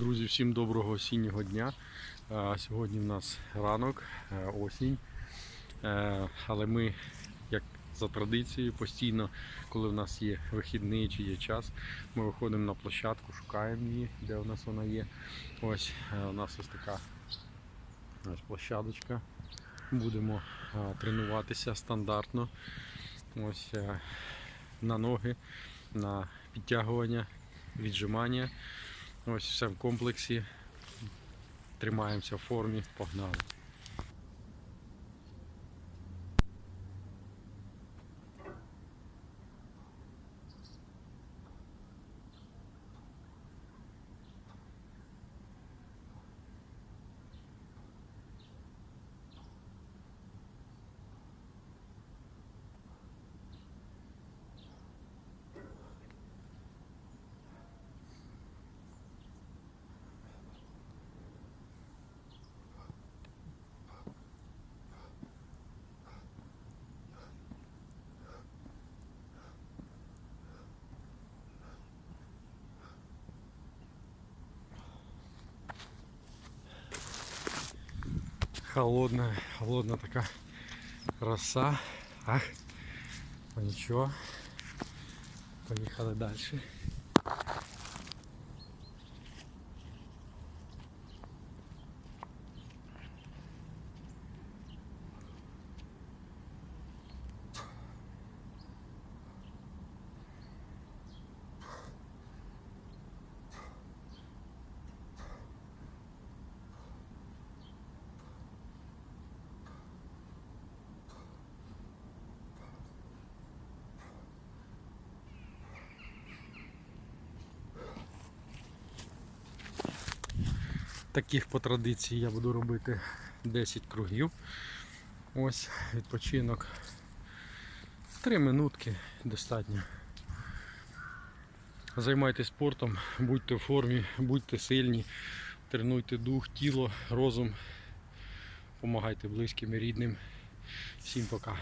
Друзі, всім доброго осіннього дня. Е, Сьогодні в нас ранок, е, осінь. Е, Але ми, як за традицією, постійно, коли в нас є вихідний чи є час, ми виходимо на площадку, шукаємо її, де у нас вона є. Ось у нас ось така ось площадочка. Будемо тренуватися стандартно. Ось на ноги, на підтягування, віджимання. Ось все в комплексі. Тримаємося в формі, погнали. Холодна, холодна така роса. Ах, ну нічого. Поїхали далі. Таких по традиції я буду робити 10 кругів. Ось відпочинок. 3 минутки достатньо. Займайтесь спортом, будьте в формі, будьте сильні, тренуйте дух, тіло, розум, допомагайте близьким і рідним. Всім пока.